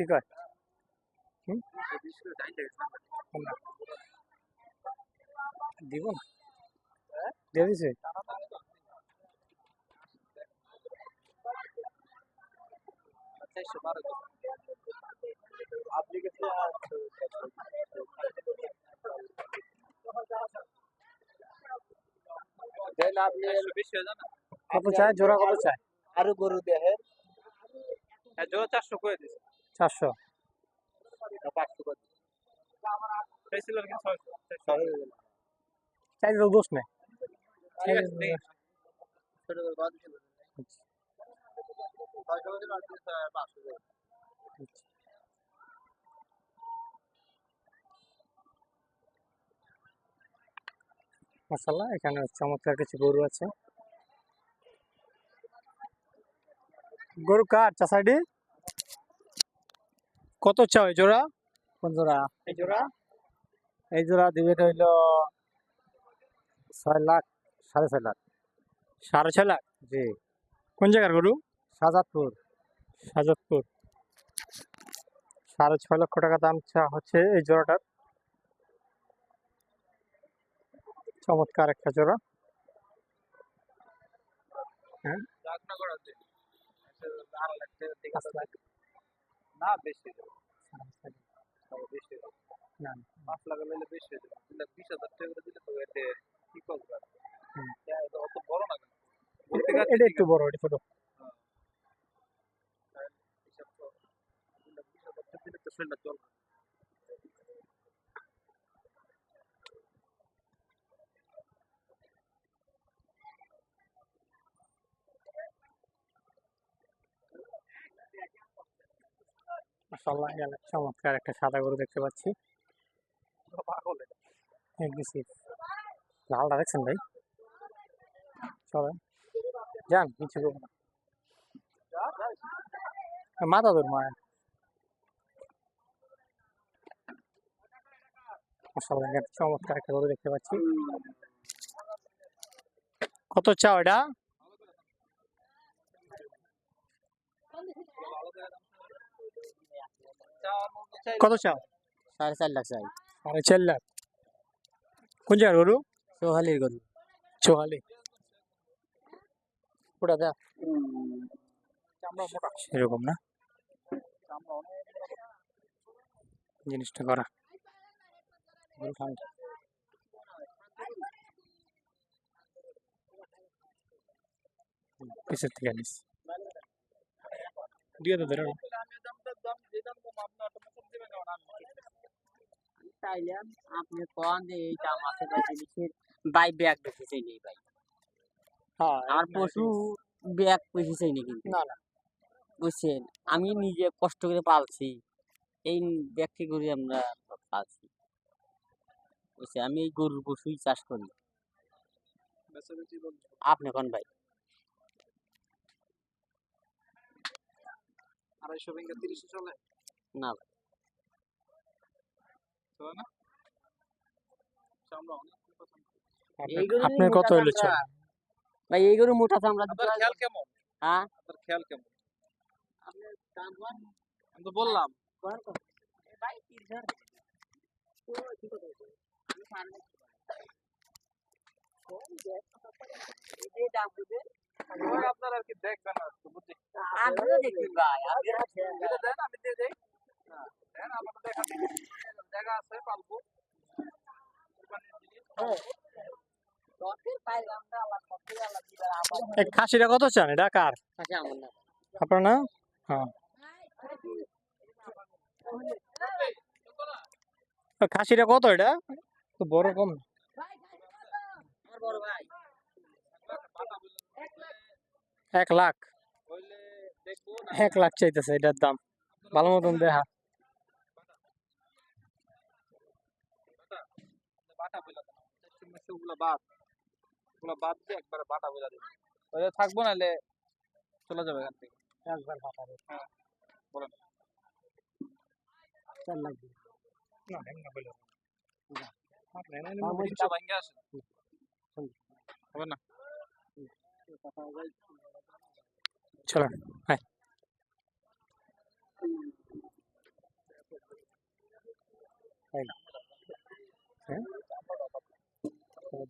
কি কয়। দিব। দিয়ে দিছে? কত চায় জোড়া কত চায়? আরও গরু দেখেন জোর চারশো করে চারশো। চাইলে দোষ নেই। মশাল্লাহ এখানে চমৎকার কিছু গরু আছে। গরু কার চাষাডি কত চাও এই জোড়া কোন জোড়া এই জোড়া এই জোড়া দিবেন হইল ছয় লাখ সাড়ে ছয় লাখ সাড়ে ছয় লাখ জি কোন জায়গার গরু সাজাদপুর সাজাদপুর সাড়ে ছয় লক্ষ টাকা দাম চা হচ্ছে এই জোড়াটার চমৎকার একটা জোড়া লাখ না বেশি দেবো। বেশি দেবো। না পাঁচ লাখ হলে বেশি দেবো। দিলে বিশ হাজার টাকা করে দিলে তো এতে কি করবে। হ্যাঁ, অত বড় না এটা একটু বড় এটা ছোট। হিসাব বিশ হাজার টাকা দিলে তো শরীরটা চলবে এখানে চমৎকার একটা সাদা গরু দেখতে পাচ্ছি। লালটা দেখছেন ভাই? চলেন। যান কিছু করব না। মাথা তোর মায়ের। মাশাআল্লাহ, এখানে চমৎকার একটা গরু দেখতে পাচ্ছি। কত চাও এটা? কত চাও? সাড়ে চার লাখ চাই। সাড়ে চার লাখ। কোন জায়গার গরু? চৌহালির গরু। চোহালি ওটা চামড়া সেরকম না। জিনিসটা করা। পিছের থেকে নিস দিয়ে তো ধরে আমি দামটা দাম যে দাম কম আপনি অটোমেটিক দিবেন কারণ আমি চাইলাম আপনি কোন যে এই দাম আছে ভাই জিনিসের বাই ব্যাগ বেশি নেই ভাই। হ্যাঁ আর পশু ব্যাগ বেশি কিন্তু। না না। বুঝছেন? আমি নিজে কষ্ট করে পালছি। এই ব্যক্তি করে আমরা পালছি। বুঝছেন আমি এই গরুর পশুই চাষ করি। আপনি কোন ভাই? আড়াইশো ভেঙে তিরিশে চলে? না চলে না? চামড়া। অনেক পছন্দ এই গরু আপনার কত হইল ভাই এই গরু মোটা চামড়া আপনার খেয়াল কেমন? হ্যাঁ? আপনার খেয়াল কেমন? আপনার দাম আমি তো বললাম। ভাই। আমি আপনার আর কি দেখবেন আপনিও দেখবেন ভাই, আপনি দেন আমি দিয়ে দেই। হ্যাঁ দেন আমার দেখা জায়গা আছে পালবো। এই খাসিটা কত চান? এটা কার। আপনার না হ্যাঁ। খাসিটা কত এটা? তো বড় কম এক লাখ। এক লাখ চাইতেছে এটার দাম। ভালো মতন দেখা। বাটা বলে দেন। ওগুলো বাদ। ওগুলো বাদ দিয়ে একবার বাটা বলে দিবেন। ওই থাকব নাহলে চলে যাবে এখান থেকে। একবার কথা হ্যাঁ বলেন। চার লাখ না ভেঙ্গা বলে তিনশো ভাঙ্গে আসে হবে না? চলো তাই না। হ্যাঁ তিন আর কে গেছে তিন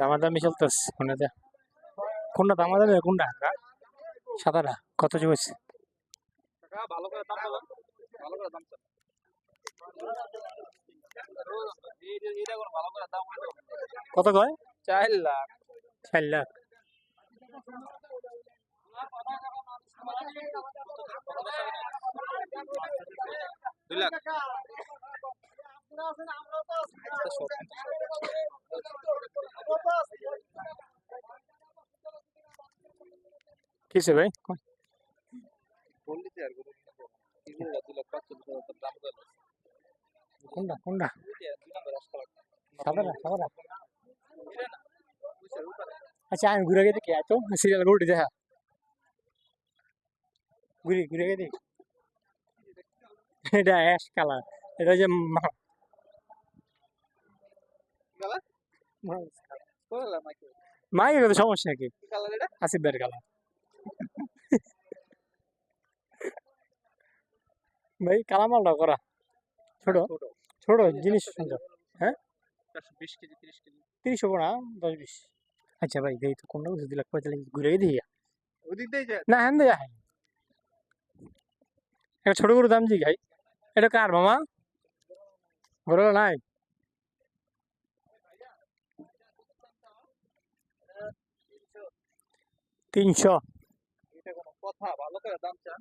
দামাদামি চলতেছে কোনটা? কোনটা দামাদামি কোনটা? সাদাটা কত চলছে ভালো করে দাম ভালো করে দাম কত কয়? চার লাখ। চার লাখ। দুই লাখ কিসে ভাই বললি তো আর গরু কিনবো কি করে দুই লাখ পাঁচচল্লিশ হাজার টাকা দাম করে কোনটা কোনটা? আচ্ছা আমি ঘুরে গিয়ে দেখি এত সিরিয়াল গরুটি দেখা ঘুরি ঘুরে দেখি। এটা অ্যাশ কালার এটা যে মা- কালার মা- কোন নাকি মায়ের তো সমস্যা কি? কি আসিফ ভাইয়ের কালার ভাই কালামালটা করা। ছোট। ছোট। জিনিস সুন্দর। কেজি তিরিশ হব না দশ বিশ। আচ্ছা ভাই দেখি তো কোনটা বুঝতে দিলাম পঁয়তাল্লিশ ঘুরে যায় না হ্যাঁ দেয়া এটা ছোট গরু দাম জি ভাই? এটা কার মামা? বড় নাই? তিনশো। কথা ভালো করে দাম চান।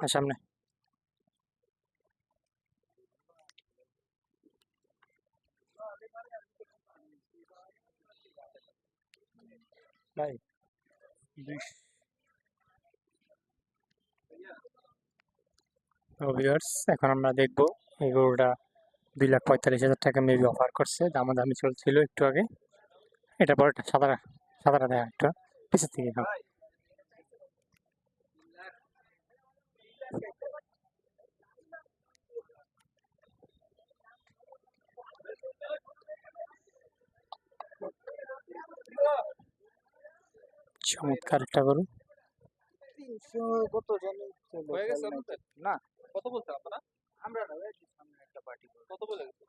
আর সামনে ভাই ভিউয়ার্স এখন আমরা দেখব এই গরুটা দুই লাখ পঁয়তাল্লিশ হাজার টাকা মেবি অফার করছে। দামাদামি চলছিল একটু আগে। এটা পরেরটা সাদাটা সাদাটা দেখা একটু পিছের থেকে চমৎকার একটা গরু। কত জানি হয়ে গেছে না। কত বলছেন আপনারা? আমরা না সামনে একটা পার্টি কত বলে গেছে?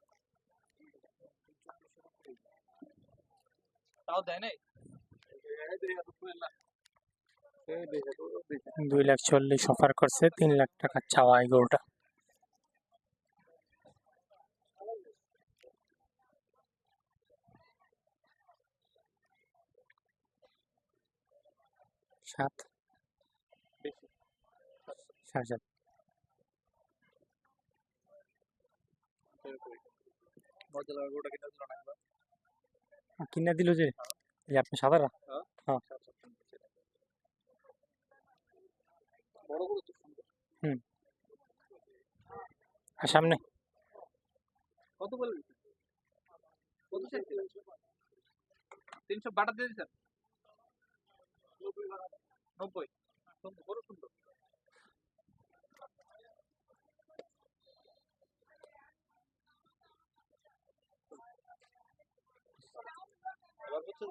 তাও দেয় নাই? দুই লাখ চল্লিশ অফার করছে তিন লাখ টাকা চাওয়া এই গরুটা। সাত? সাড়ে সাত। মজা কিনে দিল না একবার আহ, কিনে দিল যে এই আপনি সাদারা? বড় গরু তো সুন্দর। আর সামনে? কত বলে দিচ্ছেন কত তিনশো বাটা দিয়ে দিচ্ছেন নব্বই? সুন্দর বড় সুন্দর। what happened to